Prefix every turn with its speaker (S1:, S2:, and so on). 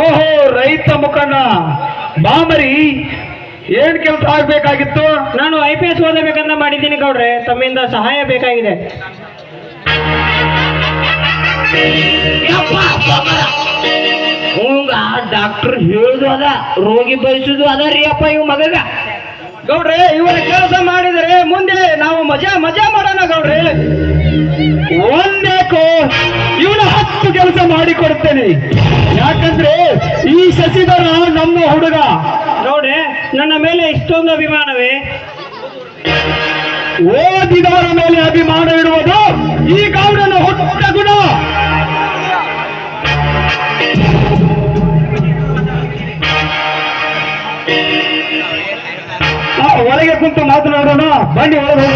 S1: ಓಹೋ ರೈತ ಮುಖಂಡ ಬಾಮರಿ ಏನ್ ಕೆಲಸ ಆಗ್ಬೇಕಾಗಿತ್ತು?
S2: ನಾನು ಐ ಪಿ ಎಸ್ ಓದಬೇಕಂತ ಮಾಡಿದ್ದೀನಿ ಗೌಡ್ರೆ ತಮ್ಮಿಂದ ಸಹಾಯ ಬೇಕಾಗಿದೆ.
S3: ಹಂಗ ಡಾಕ್ಟರ್ ಹೇಳುದು ಅದ ರೋಗಿ ಬಯಸುದು ಅದ ರೀ ಅಪ್ಪ ಇವ್ ಮಗಗ.
S2: ಗೌಡ್ರೆ ಇವರ ಕೆಲಸ ಮಾಡಿದರೆ ಮುಂದೆ ನಾವು ಮಜಾ ಮಜಾ ಮಾಡೋಣ ಗೌಡ್ರೆ.
S1: ಕೆಲಸ ಮಾಡಿಕೊಡ್ತೇನೆ. ಯಾಕಂದ್ರೆ ಈ ಶಶಿಧರ ನಮ್ಮ ಹುಡುಗ.
S2: ನೋಡಿ ನನ್ನ ಮೇಲೆ ಇಷ್ಟೊಂದು ಅಭಿಮಾನವೇ?
S1: ಓದಿದವರ ಮೇಲೆ ಅಭಿಮಾನ ಇಡುವುದು ಈ ಗೌಡನ ಹುಟ್ಟ ಗುಣ. ಒಳಗೆ ಕುಂತು ಮಾತನಾಡೋಣ. ಬನ್ನಿ ಒಳಗೆ